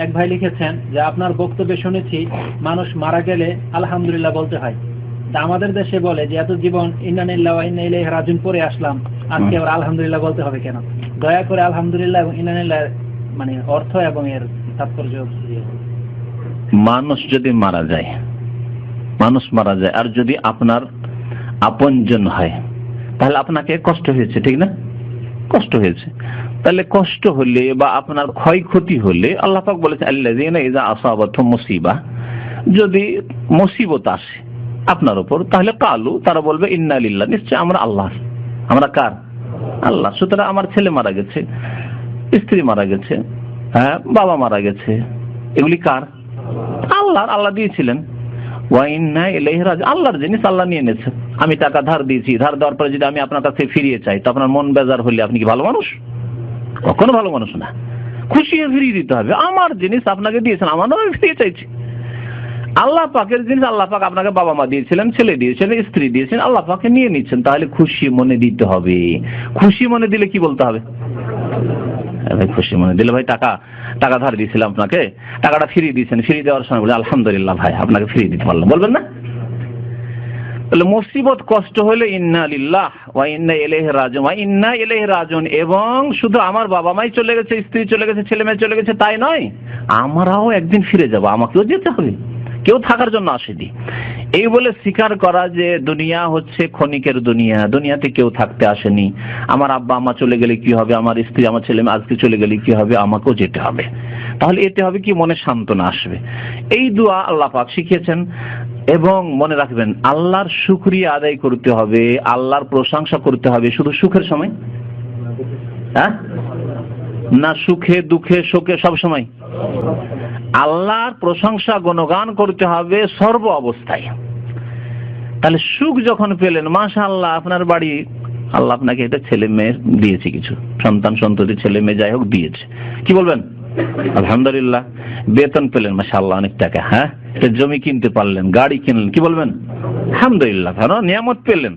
এক ভাই লিখেছেন যে, আপনার বক্তব্যে শুনেছি, মানুষ মারা গেলে আলহামদুলিল্লাহ বলতে হয়। তা আমাদের দেশে বলে যে, এত জীবন ইন্নানিল্লাহ ইন্না পরে আসলাম আজকে আবার আলহামদুলিল্লাহ বলতে হবে কেন? দয়া করে আলহামদুলিল্লাহ এবং ইন্নানিল্লাহ মানে অর্থ এবং এর তাৎপর্য মানুষ যদি মারা যায়, মানুষ মারা যায়, আর যদি আপনার আপনজন হয়, তাহলে আপনাকে কষ্ট হয়েছে, ঠিক না? কষ্ট হয়েছে। তাহলে কষ্ট হলে বা আপনার ক্ষয়ক্ষতি হলে আল্লাহ পাক বলেছে আল্লাহ ইজা আসাবাত মুসিবা। যদি মুসিবত আসে আপনার উপর, তাহলে কালু, তারা বলবে, ইন্না লিল্লাহ। নিশ্চয় আমরা আল্লাহ আমরা কার? আল্লাহ। সুতরাং আমার ছেলে মারা গেছে, স্ত্রী মারা গেছে হ্যাঁ বাবা মারা গেছে। এগুলি কার? আল্লাহ আল্লাহ দিয়েছিলেন। আল্লাহর জিনিস আল্লাহ নিয়ে নিয়েছে। আমি টাকা ধার দিয়েছি। ধার দেওয়ার পরে যদি আমি আপনার কাছে ফিরিয়ে চাই, তো আপনার মন বেজার হলে আপনি কি ভালো মানুষ? কখনো ভালো মানুষ না। খুশি হয়ে ফিরিয়ে দিতে হবে। আমার জিনিস আপনাকে দিয়েছেন আমারও আমি ফিরিয়ে চাইছি। আল্লাহ পাকের জিনিস আল্লাহ পাক আপনাকে বাবা মা দিয়েছিলেন, ছেলে দিয়েছিলেন, স্ত্রী দিয়েছেন আল্লাহ পাকে নিয়ে নিচ্ছেন। তাহলে খুশি মনে দিতে হবে। খুশি মনে দিলে কি বলতে হবে? ভাই, খুশি মনে দিলে ভাই, টাকা টাকা ধার দিয়েছিলাম আপনাকে। টাকাটা ফিরিয়ে দিয়েছেন। ফিরিয়ে দেওয়ার সময় বলে, আলহামদুলিল্লাহ ভাই, আপনাকে ফিরিয়ে দিতে পারলাম। বলবেন না? তাহলে মুসিবত কষ্ট হলে ইন্না লিল্লাহ ওয়া ইন্না ইলাইহি রাজিউন, ওয়া ইন্না ইলাইহি রাজিউন, এবং শুধু আমার বাবা মাই চলে গেছে, স্ত্রী চলে গেছে, ছেলে মেয়ে চলে গেছে, তাই নয়, আমরাও একদিন ফিরে যাব, আমাকেও যেতে হবে, কেউ থাকার জন্য আসেনি। এই বলে স্বীকার করা যে দুনিয়া হচ্ছে ক্ষণিকের দুনিয়া, দুনিয়াতে কেউ থাকতে আসেনি, আমার আব্বা আমা চলে গেলে কি হবে, আমার স্ত্রী, আমার ছেলে আজকে চলে গেলে কি হবে, আমাকেও যেতে হবে। তাহলে এতে হবে কি, মনে সান্ত্বনা আসবে। এই দোয়া আল্লাহ পাক শিখিয়েছেন এবং মনে রাখবেন, আল্লাহর শুকরিয়া আদায় করতে হবে, আল্লাহর প্রশংসা করতে হবে, শুধু সুখের সময়? হ্যাঁ? না সুখে, দুঃখে, শোকে, সব সময়? আল্লাহর প্রশংসা গণগান করতে হবে সর্ব অবস্থায়। তাহলে সুখ যখন পেলেন মাশা আল্লাহ আপনার বাড়ি, আল্লাহ আপনাকে এটা ছেলে মেয়ে দিয়েছে কিছু। সন্তান সন্ততি, ছেলে মেয়ে যাই হোক দিয়েছে। কি বলবেন? আলহামদুলিল্লাহ। বেতন পেলেন মাসা আল্লাহ অনেক টাকা হ্যাঁ? জমি কিনতে পারলেন, গাড়ি কিনলেন, কি বলবেন? আলহামদুলিল্লাহ কারণ নিয়ামত পেলেন।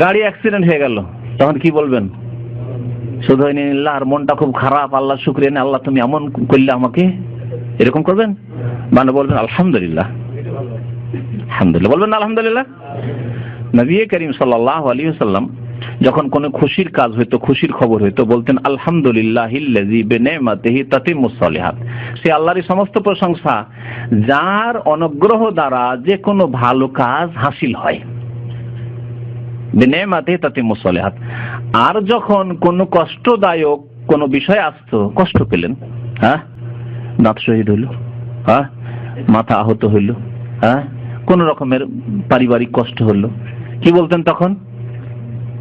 গাড়ি অ্যাক্সিডেন্ট হয়ে গেল, তখন কি বলবেন? শুধু আল্লাহ আর মনটা খুব খারাপ, আল্লাহ শুক্রিয়া আল্লাহ তুমি এমন করলে আমাকে এরকম করবেন? মানে বলবেন, আলহামদুলিল্লাহ। আলহামদুলিল্লাহ, বলবেন আলহামদুলিল্লাহ। নবী করিম সাল্লাহ আলী সাল্লাম যখন কোনো খুশির কাজ হইতো খুশির খবর হইতো বলতেন, আলহামদুলিল্লাহ সে আল্লাহরই সমস্ত প্রশংসা, যার অনুগ্রহ দ্বারা যে কোনো ভালো কাজ হাসিল হয়। আর যখন কোনো কষ্টদায়ক কোনো বিষয় আসতো, কষ্ট পেলেন। হ্যাঁ? দাঁত শহীদ হইল। হ্যাঁ? মাথা আহত হইল। হ্যাঁ? কোন রকমের পারিবারিক কষ্ট হলো কি বলতেন তখন?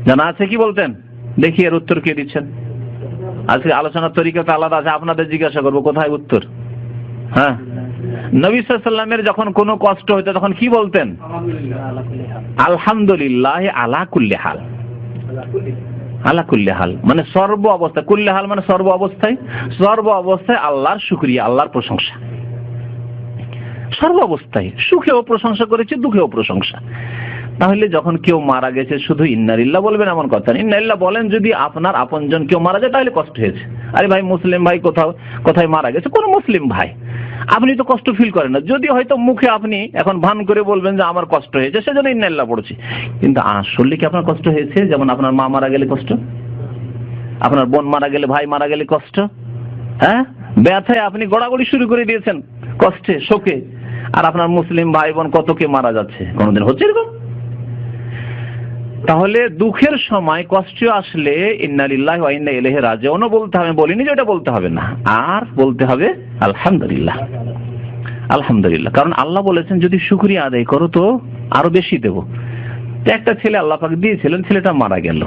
জানা আছে কি বলতেন? দেখি এর উত্তর কে দিচ্ছেন। আজকে আলোচনার তরিকা তো আলাদা আছে, আপনাদের জিজ্ঞাসা করব, কোথায় উত্তর? হ্যাঁ? নবী সাল্লামের যখন কোনো কষ্ট হইতো, তখন কি বলতেন? আলহামদুলিল্লাহ আলা কুল্লি হাল। আলা কুল্লি হাল মানে সর্ব অবস্থায়। কুল্লি হাল মানে সর্ব অবস্থায়। সর্ব অবস্থায় আল্লাহর শুক্রিয়া, আল্লাহর প্রশংসা। সর্ব অবস্থায়, সুখেও প্রশংসা করেছে, দুঃখেও প্রশংসা। তাহলে যখন কেউ মারা গেছে, শুধু ইন্নারিল্লা বলবেন এমন কথা না। ইন্নারিল্লাহ বলেন, যদি আপনার আপনজন কেউ মারা যায়, তাহলে কষ্ট হয়েছে। আরে ভাই, মুসলিম ভাই কোথাও, কোথায় মারা গেছে? কোন মুসলিম ভাই। আপনি তো কষ্ট ফিল করেন না। যদি হয়তো মুখে আপনি এখন ভান করে বলবেন যে, আমার কষ্ট হয়েছে সেজন্য ইন্নারিল্লাহ পড়ছি। কিন্তু আসলে কি আপনার কষ্ট হয়েছে? যেমন আপনার মা মারা গেলে কষ্ট? আপনার বোন মারা গেলে, ভাই মারা গেলে কষ্ট? হ্যাঁ? ব্যথায় আপনি গড়াগড়ি শুরু করে দিয়েছেন, কষ্টে, শোকে। আর আপনার মুসলিম ভাই বোন কত কে মারা যাচ্ছে? কোনোদিন হচ্ছে এরকম? তাহলে দুঃখের সময় কষ্ট আসলে ইন্নালিল্লাহ ইন্না ইলাইহি রাজিউনও বলতে হবে বলিনি যে ওটা বলতে হবে না। আর বলতে হবে, আলহামদুলিল্লাহ। আলহামদুলিল্লাহ। কারণ আল্লাহ বলেছেন, যদি শুকরিয়া আদায় করো তো আরও বেশি দেব। একটা ছেলে আল্লাহ পাক দিয়েছিলেন, ছেলেটা মারা গেল।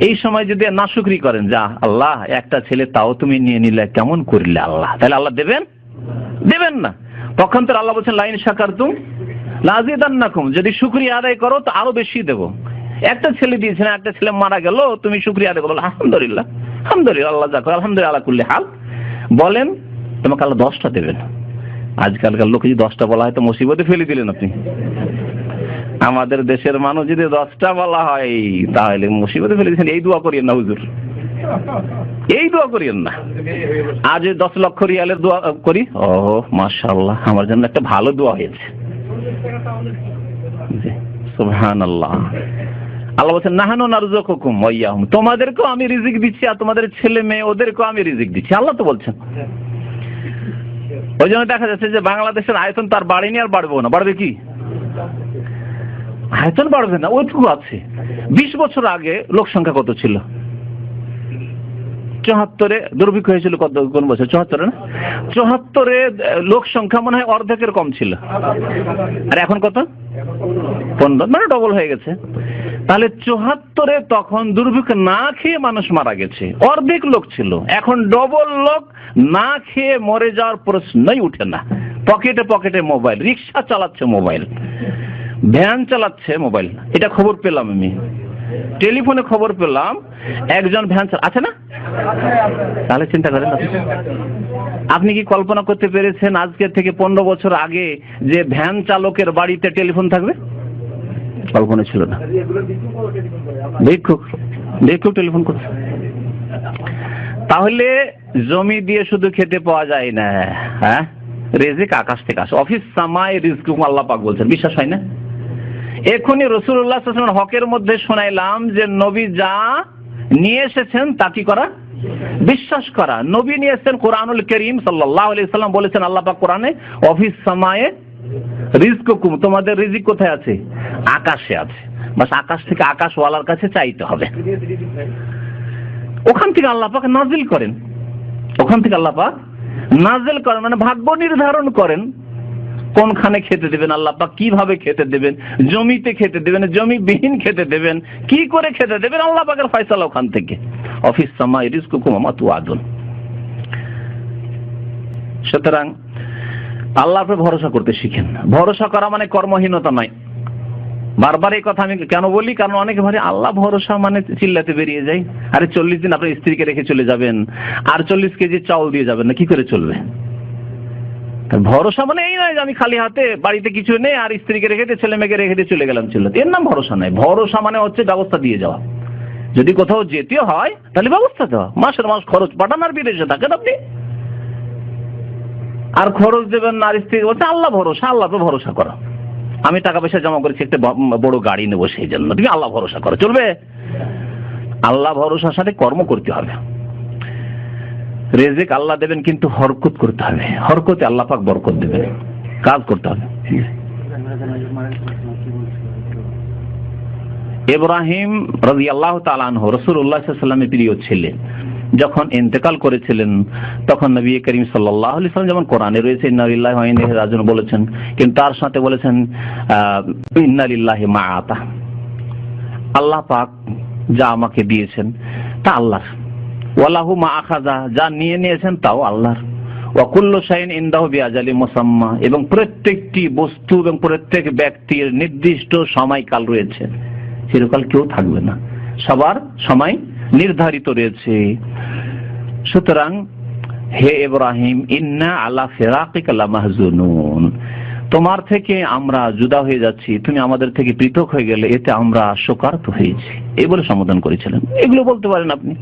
এই সময় যদি না শুকরি করেন, যা আল্লাহ, একটা ছেলে তাও তুমি নিয়ে নিলে, কেমন করলে আল্লাহ? তাহলে আল্লাহ দেবেন? দেবেন না। পক্ষান্তর আল্লাহ বলছেন, লাইন সাকার তুম লাজিদান্নাকুম। যদি শুকরিয়া আদায় করো তো আরও বেশি দেবো। একটা ছেলে দিয়েছিলেন একটা ছেলে মারা গেল, তুমি শুক্রিয়া আদায় করো। আলহামদুলিল্লাহ আলহামদুলিল্লাহ, আল্লাহ যা আলহামদুলিল্লাহ করলে হাল। বলেন, তোমাকে আল্লাহ দশটা দেবেন। আজকালকার লোক যদি দশটা বলা হয়, তো মুসিবতে ফেলে দিলেন আপনি। আমাদের দেশের মানুষ যদি দশটা বলা হয়, তাহলে মুসিবতে ফেলে দিয়েছেন। এই দোয়া করিয়েন না, হুজুর। এই দোয়া করিয়েন না। আজ দশ লক্ষ রিয়ালের দোয়া করি। ও মাশাআল্লাহ, আমার জন্য একটা ভালো দোয়া হয়েছে। সুবহান আল্লাহ বলছেন, নাহানো নারুজক হুকুম ওয়াইয়াহুম। তোমাদেরকেও আমি রিজিক দিচ্ছি আর তোমাদের ছেলে মেয়ে, ওদেরকেও আমি রিজিক দিচ্ছি। আল্লাহ তো বলছেন। ওই জন্য দেখা যাচ্ছে যে বাংলাদেশের আয়তন তার বাড়েনি আর বাড়বেও না। বাড়বে কি? আয়তন বাড়বে না, ওইটুকু আছে। বিশ বছর আগে লোক সংখ্যা কত ছিল? চুহাত্তরে দুর্ভিক্ষ হয়েছিল কত, কোন বছর? চুহাত্তরে না? চুহাত্তরে লোক সংখ্যা মনে হয় অর্ধেকের কম ছিল। আর এখন কত? পনেরো। মানে ডবল হয়ে গেছে। তাহলে চুহাত্তরে তখন দুর্ভিক্ষ না খেয়ে মানুষ মারা গেছে। অর্ধেক লোক ছিল। এখন ডবল লোক না খেয়ে মরে যাওয়ার প্রশ্নই উঠে না। পকেটে পকেটে মোবাইল রিক্সা চালাচ্ছে মোবাইল ভ্যান চালাচ্ছে মোবাইল এটা খবর পেলাম আমি। টেলিফোনে খবর পেলাম, একজন ভ্যান আছে না? তাহলে চিন্তা করেন। আপনি কি কল্পনা করতে পেরেছেন আজকের থেকে পনেরো বছর আগে যে ভ্যান চালকের বাড়িতে টেলিফোন থাকবে? কল্পনা ছিল না। ভিক্ষুক ভিক্ষুক টেলিফোন করছে। তাহলে জমি দিয়ে শুধু খেতে পাওয়া যায় না হ্যাঁ? রেজিক আকাশ থেকে আসে। অফিস সামায় রিজক আল্লাহ পাক বলছেন। বিশ্বাস হয় না? এখনই রসুল্লাহ হকের মধ্যে শোনাইলাম যে নবী যা নিয়ে এসেছেন, তা কি করা? বিশ্বাস করা। নবী নিয়ে এসেছেন কোরআনুল করিম সাল্লাহ আলি বলেছেন আল্লাহ পাক কোরআনে, অফিস সামায়ে রিজকুম তোমাদের রিজিক কোথায় আছে? আকাশে আছে। বাস আকাশ থেকে আকাশওয়ালার কাছে চাইতে হবে। ওখান থেকে আল্লাহ পাক নাজিল করেন। ওখান থেকে আল্লাহ পাক নাজিল করেন মানে ভাগ্য নির্ধারণ করেন। কোনখানে খেতে দেবেন, আল্লাহ কীভাবে খেতে দেবেন, জমিতে খেতে দেবেন জমি বিহীন খেতে দেবেন, কি করে খেতে দেবেন, আল্লাহ পাকের ফয়সালা ওখান থেকে। অফিস সামাই রিজকুকুম আমাতু আদুন সুতরাং আল্লাহর ভরসা করতে শিখেন। ভরসা করা মানে কর্মহীনতা নয়। বারবার এই কথা আমি কেন বলি? কারণ অনেকে ভাবে, আল্লাহ ভরসা মানে চিল্লাতে বেরিয়ে যায়। আরে চল্লিশ দিন আপনার স্ত্রীকে রেখে চলে যাবেন। আর চল্লিশ কেজি চাউল দিয়ে যাবেন না, কি করে চলবে? ভরসা মানে এই নয় যে আমি খালি হাতে বাড়িতে কিছু নেই, আর স্ত্রীকে রেখে দিয়ে, ছেলে মেয়েকে রেখে দিয়ে চলে গেলাম চিল্লাতে। এর নাম ভরসা নয়। ভরসা মানে হচ্ছে ব্যবস্থা দিয়ে যাওয়া। যদি কোথাও যেতে হয়, তাহলে ব্যবস্থা দেওয়া। মাসের মাস খরচ, পাঠান আর বিদেশে থাকেন আপনি। আর খরচ দেবেন না, আর স্ত্রী বলছে, আল্লাহ ভরসা, আল্লাহ তো ভরসা করো। আমি টাকা পয়সা জমা করেছি, একটা বড় গাড়ি নেব সেই জন্য। তুমি আল্লাহ ভরসা করো। চলবে? আল্লাহ ভরসার সাথে কর্ম করতে হবে। রেজেক আল্লাহ দেবেন, কিন্তু হরকত করতে হবে। হরকতে আল্লাহ পাক বরকত দেবেন। কাজ করতে হবে। ইব্রাহিম রাজি আল্লাহ তালানহ রসুল্লাহ সাল্লামের প্রিয় ছিলেন যখন ইন্তেকাল করেছিলেন, তখন নবী করিম সাল্লাহ সাল্লাম যেমন কোরআনে রয়েছে ইন্নালিল্লাহ রাজন বলেছেন, কিন্তু তার সাথে বলেছেন ইন্নালিল্লাহ মা আতা আল্লাহ পাক যা আমাকে দিয়েছেন, তা আল্লাহর। ওয়ালাহু মা আখাজা যা নিয়ে নিয়েছেন, তাও আল্লাহর। ওয়াকুল্লু শাইন ইন্দাহ বিআজালি মুসাম্মা এবং প্রত্যেকটি বস্তু এবং প্রত্যেক ব্যক্তির নির্দিষ্ট সময়কাল রয়েছে। চিরকাল কেউ থাকবে না। সবার সময় নির্ধারিত রয়েছে। সুতরাং, হে ইব্রাহিম, ইন্না আলা ফিরাকিকা লামাহজুনুন। তোমার থেকে আমরা জুদা হয়ে যাচ্ছি, তুমি আমাদের থেকে পৃথক হয়ে গেলে এতে আমরা শোকার্ত হয়েছি। এই বলে সম্বোধন করেছিলেন। এগুলো বলতে পারেন আপনি।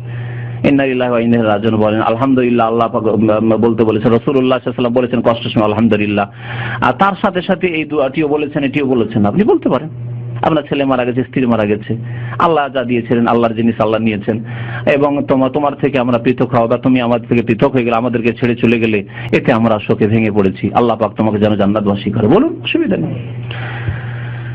ইলাইহি বলেন, আলহামদুলিল্লাহ, আল্লাহ বলতে বলেছেন সাল্লাল্লাহু বলেছেন কষ্ট সময়, আলহামদুলিল্লাহ। আর তার সাথে সাথে এই দুয়াটিও বলেছেন, এটিও বলেছেন। আপনি বলতে পারেন। আপনার ছেলে মারা গেছে, স্ত্রী মারা গেছে। আল্লাহ যা দিয়েছিলেন, আল্লাহর জিনিস আল্লাহ নিয়েছেন। এবং তোমার তোমার থেকে আমরা পৃথক হওয়া বা তুমি আমাদের থেকে পৃথক হয়ে গেলে, আমাদেরকে ছেড়ে চলে গেলে, এতে আমরা শোকে ভেঙে পড়েছি। আল্লাহ পাক তোমাকে যেন জান্নাতবাসী করে। বলুন, অসুবিধা নেই।